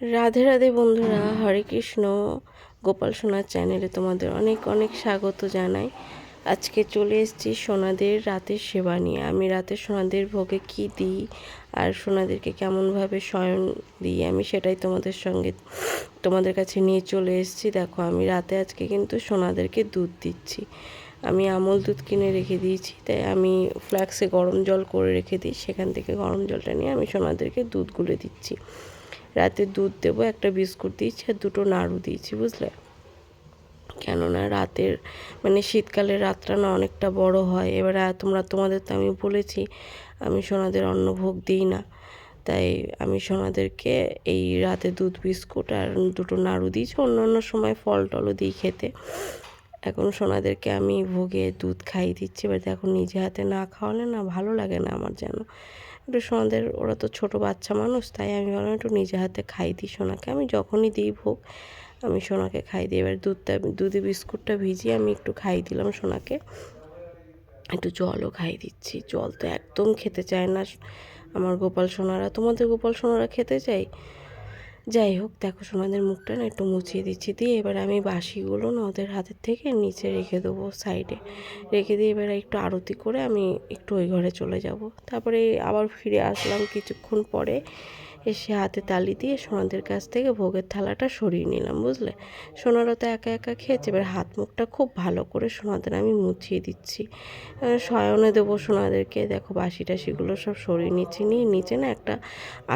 রাধে রাধে বন্ধুরা, হরে কৃষ্ণ। গোপাল সোনার চ্যানেলে তোমাদের অনেক অনেক স্বাগত জানাই। আজকে চলে এসেছি সোনাদের রাতের সেবা নিয়ে। আমি রাতে সোনাদের ভোগে কি দিই আর সোনাদেরকে কেমনভাবে শয়ন দিই, আমি সেটাই তোমাদের সঙ্গে তোমাদের কাছে নিয়ে চলে এসেছি। দেখো, আমি রাতে আজকে কিন্তু সোনাদেরকে দুধ দিচ্ছি। আমি আমল দুধ কিনে রেখে দিয়েছি, তাই আমি ফ্ল্যাক্সে গরম জল করে রেখে দিই। সেখান থেকে গরম জলটা নিয়ে আমি সোনাদেরকে দুধ গুলে দিচ্ছি। রাতে দুধ দেবো, একটা বিস্কুট দিয়েছি আর দুটো নাড়ু দিয়েছি, বুঝলে? কেননা রাতের মানে শীতকালের রাতটা না অনেকটা বড় হয়। এবার তোমরা, তোমাদের তো আমি বলেছি, আমি সোনাদের অন্নভোগ দিই না। তাই আমি সোনাদেরকে এই রাতে দুধ, বিস্কুট আর দুটো নাড়ু দিয়েছি, অন্য অন্য সময় ফল টলও দিই খেতে। এখন সোনাদেরকে আমি ভোগে দুধ খাইয়ে দিচ্ছি, এবার দেখো নিজে হাতে না খাওয়ালে না ভালো লাগে না আমার যেন। একটু সোনাদের, ওরা তো ছোট বাচ্চা মানুষ, তাই আমি ভাবলাম একটু নিজে হাতে খাই দিই সোনাকে। আমি যখনই দিই ভোগ, আমি সোনাকে খাই দিই। এবার দুধটা, দুধে বিস্কুটটা ভিজিয়ে আমি একটু খাই দিলাম সোনাকে। একটু জলও খাই দিচ্ছি। জল তো একদম খেতে চায় না আমার গোপাল সোনারা। তোমাদের গোপাল সোনারা খেতে চাই যাই হোক, দেখো সোনাদের মুখটা না একটু মুছিয়ে দিচ্ছি। দিয়ে এবার আমি বাসিগুলো না ওদের হাতের থেকে নিচে রেখে দেবো সাইডে। রেখে দিয়ে এবার একটু আরতি করে আমি একটু ওই ঘরে চলে যাব। তারপরে আবার ফিরে আসলাম কিছুক্ষণ পরে। এসে হাতে তালি দিয়ে সোনাদের কাছ থেকে ভোগের থালাটা সরিয়ে নিলাম, বুঝলে? সোনারা তো একা একা খেয়েছে, এবার হাত মুখটা খুব ভালো করে সোনাদের আমি মুছিয়ে দিচ্ছি। শয়নে দেবো সোনাদেরকে দেখো, বাসি টাসিগুলো সব সরিয়ে নিচ্ছি নিয়ে নিচে না একটা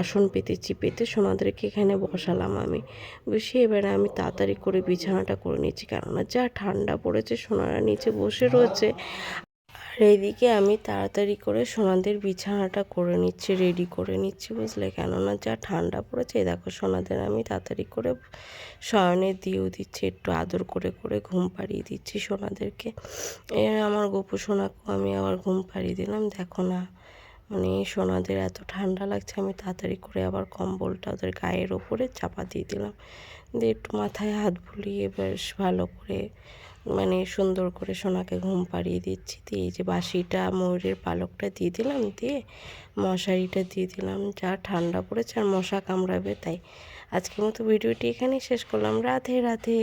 আসন পেতেছি পেতে সোনাদেরকে এখানে বসালাম আমি। বসিয়ে এবারে আমি তাড়াতাড়ি করে বিছানাটা করে নিচ্ছি, কেননা যা ঠান্ডা পড়েছে সোনারা নিচে বসে রয়েছে। আর এইদিকে আমি তাড়াতাড়ি করে সোনাদের বিছানাটা করে নিচ্ছি রেডি করে নিচ্ছি বুঝলে? কেননা যা ঠান্ডা পড়েছে দেখো সোনাদের আমি তাড়াতাড়ি করে শয়নে দিয়েও দিচ্ছি, একটু আদর করে করে ঘুম পাড়িয়ে দিচ্ছি সোনাদেরকে। আমার গোপু সোনাকেও আমি আবার ঘুম পাড়িয়ে দিলাম, দেখো না মানে সোনাদের এত ঠান্ডা লাগছে, আমি তাড়াতাড়ি করে আবার কম্বলটা ওদের গায়ের ওপরে চাপা দিয়ে দিলাম। দিয়ে একটু মাথায় হাত বুলিয়ে বেশ ভালো করে মানে সুন্দর করে সোনাকে ঘুম পাড়িয়ে দিচ্ছি, দিয়ে এই যে বাসিটা, ময়ূরের পালকটা দিয়ে দিলাম, দিয়ে মশারিটা দিয়ে দিলাম, যা ঠান্ডা পড়েছে আর মশা কামড়াবে, তাই আজকের মতো ভিডিওটি এখানেই শেষ করলাম। রাধে রাধে।